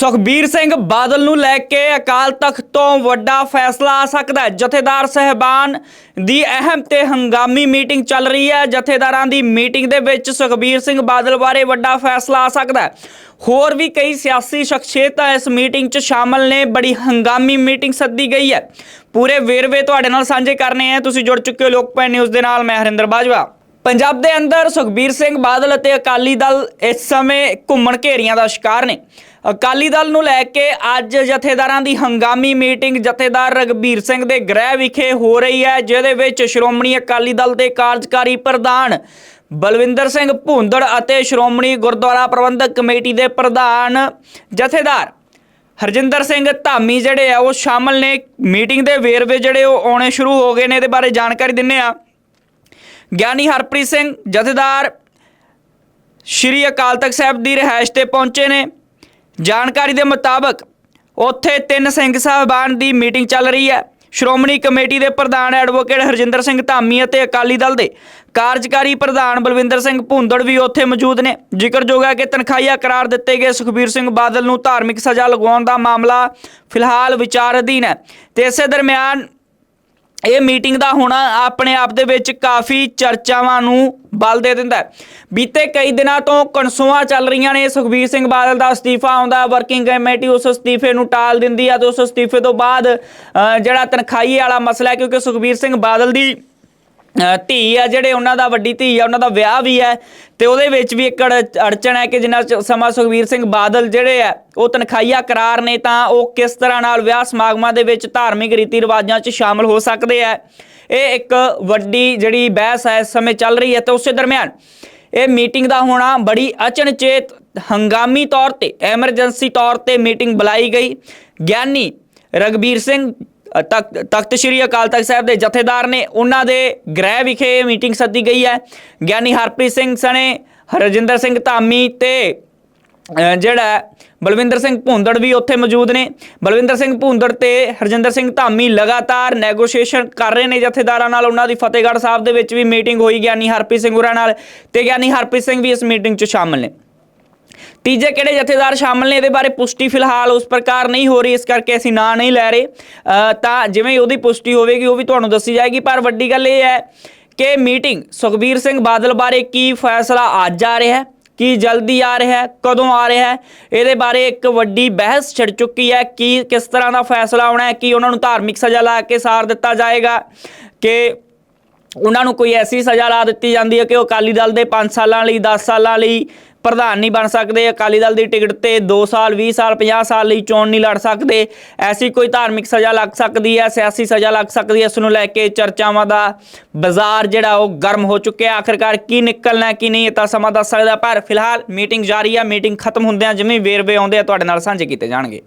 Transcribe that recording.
ਸੁਖਬੀਰ ਸਿੰਘ ਬਾਦਲ ਨੂੰ ਲੈ ਕੇ ਅਕਾਲ ਤਖਤ ਤੋਂ ਵੱਡਾ ਫੈਸਲਾ ਆ ਸਕਦਾ ਹੈ। ਜਥੇਦਾਰ ਸਹਿਬਾਨ ਦੀ ਅਹਿਮ ਤੇ ਹੰਗਾਮੀ ਮੀਟਿੰਗ ਚੱਲ ਰਹੀ ਹੈ। ਜਥੇਦਾਰਾਂ ਦੀ ਮੀਟਿੰਗ ਦੇ ਵਿੱਚ ਸੁਖਬੀਰ ਸਿੰਘ ਬਾਦਲ ਬਾਰੇ ਵੱਡਾ ਫੈਸਲਾ ਆ ਸਕਦਾ ਹੈ। ਹੋਰ ਵੀ ਕਈ ਸਿਆਸੀ ਸ਼ਖਸੀਅਤਾਂ ਇਸ ਮੀਟਿੰਗ 'ਚ ਸ਼ਾਮਲ ਨੇ। ਬੜੀ ਹੰਗਾਮੀ ਮੀਟਿੰਗ ਸੱਦੀ ਗਈ ਹੈ। ਪੂਰੇ ਵੇਰਵੇ ਤੁਹਾਡੇ ਨਾਲ ਸਾਂਝੇ ਕਰਨੇ ਆ ਤੁਸੀਂ ਜੁੜ ਚੁੱਕੇ ਹੋ ਲੋਕਪਾਲ ਨਿਊਜ਼ ਦੇ ਨਾਲ। ਮੈਂ ਹਰਿੰਦਰ ਬਾਜਵਾ। ਪੰਜਾਬ ਦੇ ਅੰਦਰ ਸੁਖਬੀਰ ਸਿੰਘ ਬਾਦਲ ਅਤੇ ਅਕਾਲੀ ਦਲ ਇਸ ਸਮੇਂ ਘੁੰਮਣ ਘੇਰੀਆਂ ਦਾ ਸ਼ਿਕਾਰ ਨੇ। ਅਕਾਲੀ ਦਲ ਨੂੰ ਲੈ ਕੇ ਅੱਜ ਜਥੇਦਾਰਾਂ ਦੀ ਹੰਗਾਮੀ ਮੀਟਿੰਗ ਜਥੇਦਾਰ ਰਗਬੀਰ ਸਿੰਘ ਦੇ ਗ੍ਰਹਿ ਵਿਖੇ ਹੋ ਰਹੀ ਹੈ, ਜਿਹਦੇ ਵਿੱਚ ਸ਼੍ਰੋਮਣੀ ਅਕਾਲੀ ਦਲ ਦੇ ਕਾਰਜਕਾਰੀ ਪ੍ਰਧਾਨ ਬਲਵਿੰਦਰ ਸਿੰਘ ਭੁੰਦੜ ਅਤੇ ਸ਼੍ਰੋਮਣੀ ਗੁਰਦੁਆਰਾ ਪ੍ਰਬੰਧਕ ਕਮੇਟੀ ਦੇ ਪ੍ਰਧਾਨ ਜਥੇਦਾਰ ਹਰਜਿੰਦਰ ਸਿੰਘ ਧਾਮੀ ਜਿਹੜੇ ਆ, ਉਹ ਸ਼ਾਮਲ ਨੇ। ਮੀਟਿੰਗ ਦੇ ਵੇਰਵੇ ਜਿਹੜੇ ਉਹ ਆਉਣੇ ਸ਼ੁਰੂ ਹੋ ਗਏ ਨੇ, ਇਹਦੇ ਬਾਰੇ ਜਾਣਕਾਰੀ ਦਿੰਨੇ ਆ। ਗਿਆਨੀ ਹਰਪ੍ਰੀਤ ਸਿੰਘ ਜਥੇਦਾਰ ਸ਼੍ਰੀ ਅਕਾਲ ਤਖਤ ਸਾਹਿਬ ਦੀ ਰਿਹਾਇਸ਼ ਤੇ ਪਹੁੰਚੇ ਨੇ। ਜਾਣਕਾਰੀ ਦੇ ਮੁਤਾਬਕ, ਉੱਥੇ ਤਿੰਨ ਸਿੰਘ ਸਾਹਿਬਾਨ ਦੀ ਮੀਟਿੰਗ ਚੱਲ ਰਹੀ ਹੈ। ਸ਼੍ਰੋਮਣੀ ਕਮੇਟੀ ਦੇ ਪ੍ਰਧਾਨ ਐਡਵੋਕੇਟ ਹਰਜਿੰਦਰ ਸਿੰਘ ਧਾਮੀ ਅਤੇ ਅਕਾਲੀ ਦਲ ਦੇ ਕਾਰਜਕਾਰੀ ਪ੍ਰਧਾਨ ਬਲਵਿੰਦਰ ਸਿੰਘ ਭੁੰਦੜ ਵੀ ਉੱਥੇ ਮੌਜੂਦ ਨੇ। ਜ਼ਿਕਰਯੋਗ ਹੈ ਕਿ ਤਨਖਾਹੀਆ ਕਰਾਰ ਦਿੱਤੇ ਗਏ ਸੁਖਬੀਰ ਸਿੰਘ ਬਾਦਲ ਨੂੰ ਧਾਰਮਿਕ ਸਜ਼ਾ ਲਗਾਉਣ ਦਾ ਮਾਮਲਾ ਫਿਲਹਾਲ ਵਿਚਾਰ ਅਧੀਨ ਹੈ। ਤੇ ਇਸੇ ਦਰਮਿਆਨ ਇਹ ਮੀਟਿੰਗ ਦਾ ਹੋਣਾ ਆਪਣੇ ਆਪ ਦੇ ਵਿੱਚ ਕਾਫੀ ਚਰਚਾਵਾਂ ਨੂੰ ਬਲ ਦੇ ਦਿੰਦਾ ਬੀਤੇ ਕਈ ਦਿਨਾਂ ਤੋਂ ਕਨਸੂਆਂ ਚੱਲ ਰਹੀਆਂ ਨੇ। ਸੁਖਬੀਰ ਸਿੰਘ ਬਾਦਲ ਦਾ ਅਸਤੀਫਾ ਆਉਂਦਾ ਵਰਕਿੰਗ ਕਮੇਟੀ ਉਸ ਅਸਤੀਫੇ ਨੂੰ ਟਾਲ ਦਿੰਦੀ ਆ ਤੇ ਉਸ ਅਸਤੀਫੇ ਤੋਂ ਬਾਅਦ ਜਿਹੜਾ ਤਨਖਾਹੀ ਵਾਲਾ ਮਸਲਾ ਕਿਉਂਕਿ ਸੁਖਬੀਰ ਸਿੰਘ ਬਾਦਲ ਦੀ ਧੀ ਆ ਜਿਹੜੇ ਉਹਨਾਂ ਦਾ ਵੱਡੀ ਧੀ ਆ, ਉਹਨਾਂ ਦਾ ਵਿਆਹ ਵੀ ਹੈ ਤੇ ਉਹਦੇ ਵਿੱਚ ਵੀ ਇੱਕ ਅੜ- ਅੜਚਣ ਹੈ ਕਿ ਜਿੰਨਾ ਚ- ਸਮਾਂ ਸੁਖਬੀਰ ਸਿੰਘ ਬਾਦਲ ਜਿਹੜੇ ਆ, ਉਹ ਤਨਖਾਹੀਆ ਕਰਾਰ ਨੇ ਤਾਂ ਉਹ ਕਿਸ ਤਰ੍ਹਾਂ ਨਾਲ ਵਿਆਹ ਸਮਾਗਮਾਂ ਦੇ ਵਿੱਚ ਧਾਰਮਿਕ ਰੀਤੀ ਰਿਵਾਜਾਂ 'ਚ ਸ਼ਾਮਲ ਹੋ ਸਕਦੇ ਆ। ਇਹ ਇੱਕ ਵੱਡੀ ਜਿਹੜੀ ਬਹਿਸ ਹੈ, ਇਸ ਸਮੇਂ ਚੱਲ ਰਹੀ ਹੈ ਤੇ ਉਸੇ ਦਰਮਿਆਨ ਇਹ ਮੀਟਿੰਗ ਦਾ ਹੋਣਾ ਬੜੀ ਅਚਨਚੇਤ, ਹੰਗਾਮੀ ਤੌਰ ਤੇ, ਐਮਰਜੈਂਸੀ ਤੌਰ ਤੇ ਮੀਟਿੰਗ ਬੁਲਾਈ ਗਈ। ਗਿਆਨੀ ਰਗਬੀਰ ਸਿੰਘ ਤਖਤ ਤਖਤ ਸ੍ਰੀ ਅਕਾਲ ਤਖਤ ਸਾਹਿਬ ਦੇ ਜਥੇਦਾਰ ਨੇ ਉਹਨਾਂ ਦੇ ਗ੍ਰਹਿ ਵਿਖੇ ਇਹ ਮੀਟਿੰਗ ਸੱਦੀ ਗਈ ਹੈ। ਗਿਆਨੀ ਹਰਪ੍ਰੀਤ ਸਿੰਘ ਸਣੇ, ਹਰਜਿੰਦਰ ਸਿੰਘ ਧਾਮੀ ਤੇ ਜਿਹੜਾ ਬਲਵਿੰਦਰ ਸਿੰਘ ਭੁੰਦੜ ਵੀ ਉੱਥੇ ਮੌਜੂਦ ਨੇ। ਬਲਵਿੰਦਰ ਸਿੰਘ ਭੁੰਦੜ ਤੇ ਹਰਜਿੰਦਰ ਸਿੰਘ ਧਾਮੀ ਲਗਾਤਾਰ ਨੈਗੋਸ਼ੀਏਸ਼ਨ ਕਰ ਰਹੇ ਨੇ ਜਥੇਦਾਰਾਂ ਨਾਲ। ਉਹਨਾਂ ਦੀ ਫਤਿਹਗੜ੍ਹ ਸਾਹਿਬ ਦੇ ਵਿੱਚ ਵੀ ਮੀਟਿੰਗ ਹੋਈ ਗਿਆਨੀ ਹਰਪ੍ਰੀਤ ਸਿੰਘ ਹੋਰਾਂ ਨਾਲ ਤੇ ਗਿਆਨੀ ਹਰਪ੍ਰੀਤ ਸਿੰਘ ਵੀ ਇਸ ਮੀਟਿੰਗ 'ਚ ਸ਼ਾਮਲ ਨੇ। ਤੀਜੇ ਕਿਹੜੇ ਜਥੇਦਾਰ ਸ਼ਾਮਲ ਨੇ ਇਹਦੇ ਬਾਰੇ ਪੁਸ਼ਟੀ ਫਿਲਹਾਲ ਉਸ ਪ੍ਰਕਾਰ ਨਹੀਂ ਹੋ ਰਹੀ, ਇਸ ਕਰਕੇ ਅਸੀਂ ਨਾਂ ਨਹੀਂ ਲੈ ਰਹੇ। ਤਾਂ ਜਿਵੇਂ ਉਹਦੀ ਪੁਸ਼ਟੀ ਹੋਵੇਗੀ, ਉਹ ਵੀ ਤੁਹਾਨੂੰ ਦੱਸੀ ਜਾਏਗੀ। ਪਰ ਵੱਡੀ ਗੱਲ ਇਹ ਹੈ ਕਿ ਮੀਟਿੰਗ ਸੁਖਬੀਰ ਸਿੰਘ ਬਾਦਲ ਬਾਰੇ ਕੀ ਫੈਸਲਾ ਅੱਜ ਆ ਰਿਹਾ ਹੈ, ਕੀ ਜਲਦੀ ਆ ਰਿਹਾ ਹੈ, ਕਦੋਂ ਆ ਰਿਹਾ ਹੈ, ਇਹਦੇ ਬਾਰੇ ਇੱਕ ਵੱਡੀ ਬਹਿਸ ਛਿੜ ਚੁੱਕੀ ਹੈ। ਕੀ, ਕਿਸ ਤਰ੍ਹਾਂ ਦਾ ਫੈਸਲਾ ਆਉਣਾ ਹੈ, ਕਿ ਉਹਨਾਂ ਨੂੰ ਧਾਰਮਿਕ ਸਜ਼ਾ ਲਾ ਕੇ ਸਾਰ ਦਿੱਤਾ ਜਾਏਗਾ, ਕਿ ਉਹਨਾਂ ਨੂੰ ਕੋਈ ਐਸੀ ਸਜ਼ਾ ਲਾ ਦਿੱਤੀ ਜਾਂਦੀ ਹੈ ਕਿ ਉਹ ਅਕਾਲੀ ਦਲ ਦੇ 5 ਸਾਲਾਂ ਲਈ 10 ਸਾਲਾਂ ਲਈ ਪ੍ਰਧਾਨ ਨਹੀਂ ਬਣ ਸਕਦੇ। ਅਕਾਲੀ ਦਲ ਦੀ ਟਿਕਟ ਤੇ 2 ਸਾਲ 20 ਸਾਲ 50 ਸਾਲ ਲਈ ਚੋਣ ਨਹੀਂ ਲੜ ਸਕਦੇ। ਐਸੀ ਕੋਈ ਧਾਰਮਿਕ ਸਜ਼ਾ ਲੱਗ ਸਕਦੀ ਹੈ, ਸਿਆਸੀ ਸਜ਼ਾ ਲੱਗ ਸਕਦੀ ਹੈ। ਇਸ ਨੂੰ ਲੈ ਕੇ ਚਰਚਾਵਾਂ ਦਾ ਬਾਜ਼ਾਰ ਜਿਹੜਾ ਉਹ ਗਰਮ ਹੋ ਚੁੱਕਿਆ ਆਖਰਕਾਰ ਕੀ ਨਿਕਲਣਾ, ਕੀ ਨਹੀਂ ਇਹ ਤਾਂ ਸਮਾਂ ਦੱਸ ਸਕਦਾ ਪਰ ਫਿਲਹਾਲ ਮੀਟਿੰਗ ਜਾਰੀ ਹੈ। ਮੀਟਿੰਗ ਖਤਮ ਹੁੰਦਿਆਂ ਜਿਵੇਂ ਵੇਰਵੇ ਆਉਂਦੇ ਆ, ਤੁਹਾਡੇ ਨਾਲ ਸਾਂਝੇ ਕੀਤੇ ਜਾਣਗੇ।